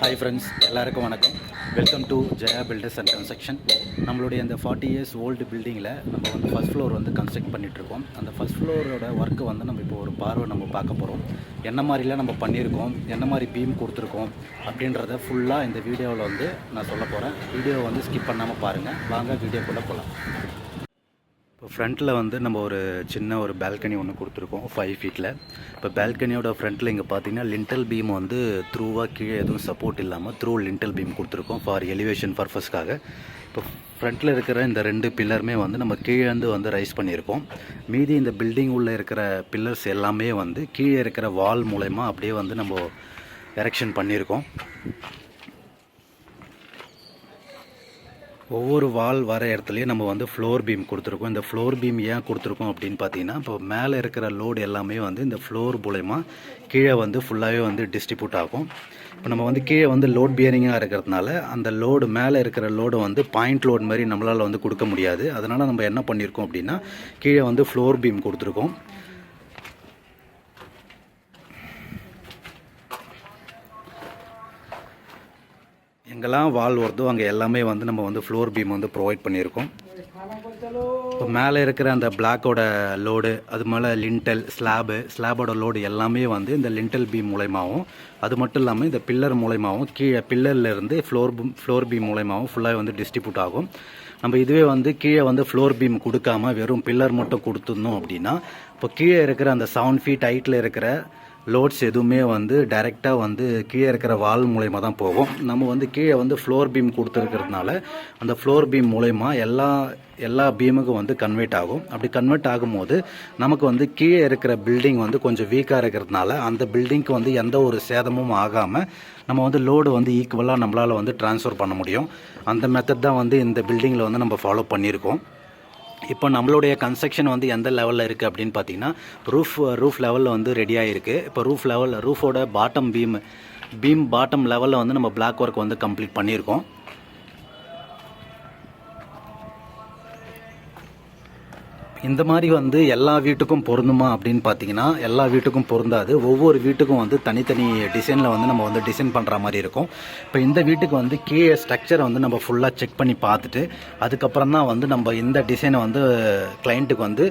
Hi friends எல்லாருக்கும் வணக்கம். Welcome to Jaya builders and construction நம்மளுடைய இந்த ஃபார்ட்டி இயர்ஸ் ஓல்டு பில்டிங்கில் நம்ம வந்து ஃபஸ்ட் ஃப்ளோர் வந்து கன்ஸ்ட்ரக்ட் பண்ணிகிட்ருக்கோம் அந்த ஃபஸ்ட் ஃப்ளோரோட ஒர்க்கு வந்து நம்ம இப்போ ஒரு பார்வை நம்ம பார்க்க போகிறோம் என்ன மாதிரிலாம் நம்ம பண்ணியிருக்கோம்? என்ன மாதிரி பீம் கொடுத்துருக்கோம்? அப்படின்றத ஃபுல்லாக இந்த வீடியோவில் வந்து நான் சொல்ல போகிறேன் வீடியோவை வந்து ஸ்கிப் பண்ணாமல் பாருங்கள் வாங்க வீடியோக்குள்ளே போகலாம் இப்போ ஃப்ரண்ட்டில் வந்து நம்ம ஒரு சின்ன ஒரு பால்கனி ஒன்று கொடுத்துருக்கோம் ஃபைவ் ஃபீட்டில் இப்போ பால்கனியோட ஃப்ரண்ட்டில் இங்கே பார்த்தீங்கன்னா லிண்டல் பீம் வந்து த்ரூவாக கீழே எதுவும் சப்போர்ட் இல்லாமல் த்ரூ லிண்டல் பீம் கொடுத்துருக்கோம் ஃபார் எலிவேஷன் பர்பஸ்க்காக இப்போ ஃப்ரண்ட்டில் இருக்கிற இந்த ரெண்டு பில்லருமே வந்து நம்ம கீழேருந்து வந்து ரைஸ் பண்ணியிருக்கோம். மீதி இந்த பில்டிங் உள்ளே இருக்கிற பில்லர்ஸ் எல்லாமே வந்து கீழே இருக்கிற வால் மூலயமா அப்படியே வந்து நம்ம எரெக்ஷன் பண்ணியிருக்கோம். ஒவ்வொரு வால் வர இடத்துலையும் நம்ம வந்து ஃப்ளோர் பீம் கொடுத்துருக்கோம். இந்த ஃப்ளோர் பீம் ஏன் கொடுத்துருக்கோம் அப்படின்னு பார்த்தீங்கன்னா இப்போ மேலே இருக்கிற லோடு எல்லாமே வந்து இந்த ஃப்ளோர் மூலயமா கீழே வந்து ஃபுல்லாகவே வந்து டிஸ்ட்ரிபியூட் ஆகும். இப்போ நம்ம வந்து கீழே வந்து லோட் பியரிங்காக இருக்கிறதுனால அந்த லோடு மேலே இருக்கிற லோடு வந்து பாயிண்ட் லோடு மாதிரி நம்மளால் வந்து கொடுக்க முடியாது. அதனால் நம்ம என்ன பண்ணியிருக்கோம் அப்படின்னா கீழே வந்து ஃப்ளோர் பீம் கொடுத்துருக்கோம். எங்கெல்லாம் வால் வருதோ அங்கே எல்லாமே வந்து நம்ம வந்து ஃப்ளோர் பீம் வந்து ப்ரொவைட் பண்ணியிருக்கோம். இப்போ மேலே இருக்கிற அந்த பிளாக்கோட லோடு அது மேலே லிண்டல் ஸ்லாபு ஸ்லாபோட லோடு எல்லாமே வந்து இந்த லிண்டல் பீம் மூலயமாவும் அது மட்டும் இல்லாமல் இந்த பில்லர் மூலயமாவும் கீழே பில்லர்லேருந்து ஃப்ளோர் ஃப்ளோர் பீம் மூலயமாவும் ஃபுல்லாக வந்து டிஸ்ட்ரிபியூட் ஆகும். நம்ம இதுவே வந்து கீழே வந்து ஃப்ளோர் பீம் கொடுக்காம வெறும் பில்லர் மட்டும் கொடுத்துருந்தோம் அப்படின்னா இப்போ கீழே இருக்கிற அந்த செவன் ஃபீட் ஹைட்டில் இருக்கிற லோட்ஸ் எதுவுமே வந்து டைரெக்டாக வந்து கீழே இருக்கிற வால் மூலயமா தான் போகும். நம்ம வந்து கீழே வந்து ஃப்ளோர் பீம் கொடுத்துருக்கிறதுனால அந்த ஃப்ளோர் பீம் மூலயமா எல்லா எல்லா பீமுக்கும் வந்து கன்வெர்ட் ஆகும். அப்படி கன்வெர்ட் ஆகும்போது நமக்கு வந்து கீழே இருக்கிற பில்டிங் வந்து கொஞ்சம் வீக்காக இருக்கிறதுனால அந்த பில்டிங்க்கு வந்து எந்த ஒரு சேதமும் ஆகாமல் நம்ம வந்து லோடு வந்து ஈக்குவலாக நம்மளால் வந்து ட்ரான்ஸ்ஃபர் பண்ண முடியும். அந்த மெத்தட் தான் வந்து இந்த பில்டிங்கில் வந்து நம்ம ஃபாலோ பண்ணியிருக்கோம். இப்போ நம்மளுடைய கன்ஸ்ட்ரக்ஷன் வந்து எந்த லெவலில் இருக்குது அப்படின்னு பார்த்தீங்கன்னா ரூஃப் ரூஃப் லெவலில் வந்து ரெடியாக இருக்குது இப்போ ரூஃப் லெவல் ரூஃபோட பாட்டம் பீம் பீம் பாட்டம் லெவலில் வந்து நம்ம பிளாக் ஒர்க் வந்து கம்ப்ளீட் பண்ணியிருக்கோம். இந்த மாதிரி வந்து எல்லா வீட்டுக்கும் பொருந்துமா அப்படின்னு பார்த்தீங்கன்னா எல்லா வீட்டுக்கும் பொருந்தாது. ஒவ்வொரு வீட்டுக்கும் வந்து தனித்தனி டிசைனில் வந்து நம்ம வந்து டிசைன் பண்ணுற மாதிரி இருக்கும். இப்போ இந்த வீட்டுக்கு வந்து கீழே ஸ்ட்ரக்சரை வந்து நம்ம ஃபுல்லாக செக் பண்ணி பார்த்துட்டு அதுக்கப்புறம் தான் வந்து நம்ம இந்த டிசைனை வந்து கிளைண்ட்டுக்கு வந்து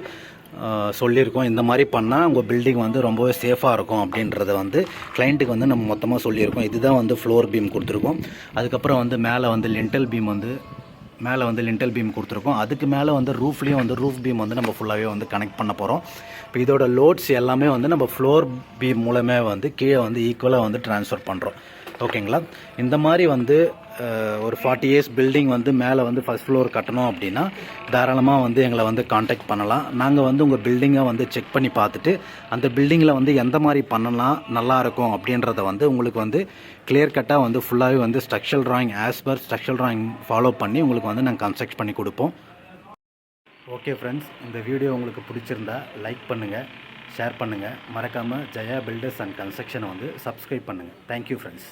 சொல்லியிருக்கோம். இந்த மாதிரி பண்ணால் உங்கள் பில்டிங் வந்து ரொம்பவே சேஃபாக இருக்கும் அப்படின்றத வந்து கிளைண்ட்டுக்கு வந்து நம்ம மொத்தமாக சொல்லியிருக்கோம். இதுதான் வந்து ஃப்ளோர் பீம் கொடுத்துருக்கோம். அதுக்கப்புறம் வந்து மேலே வந்து லென்டல் பீம் வந்து மேலே வந்து லிண்டல் பீம் கொடுத்துருக்கோம். அதுக்கு மேலே வந்து ரூஃப்லேயும் வந்து ரூஃப் பீம் வந்து நம்ம ஃபுல்லாகவே வந்து கனெக்ட் பண்ண போகிறோம் இப்போ இதோட லோட்ஸ் எல்லாமே வந்து நம்ம ஃப்ளோர் பீம் மூலமே வந்து கீழே வந்து ஈக்குவலாக வந்து ட்ரான்ஸ்ஃபர் பண்ணுறோம் ஓகேங்களா? இந்த மாதிரி வந்து ஒரு ஃபார்ட்டி இயர்ஸ் பில்டிங் வந்து மேலே வந்து ஃபஸ்ட் ஃப்ளோர் கட்டணும் அப்படின்னா தாராளமாக வந்து எங்களை வந்து காண்டாக்ட் பண்ணலாம். நாங்கள் வந்து உங்கள் பில்டிங்கை வந்து செக் பண்ணி பார்த்துட்டு அந்த பில்டிங்கில் வந்து எந்த மாதிரி பண்ணலாம் நல்லாயிருக்கும் அப்படின்றத வந்து உங்களுக்கு வந்து கிளியர் கட்டாக வந்து ஃபுல்லாகவே வந்து structural drawing as per structural drawing follow பண்ணி உங்களுக்கு வந்து நாங்கள் கன்ஸ்ட்ரக்ட் பண்ணி கொடுப்போம். ஓகே ஃப்ரெண்ட்ஸ் இந்த வீடியோ உங்களுக்கு பிடிச்சிருந்தா லைக் பண்ணுங்கள் ஷேர் பண்ணுங்கள் மறக்காமல் ஜெயா பில்டர்ஸ் அண்ட் கன்ஸ்ட்ரக்ஷனை வந்து சப்ஸ்கிரைப் பண்ணுங்கள் தேங்க்யூ ஃப்ரெண்ட்ஸ்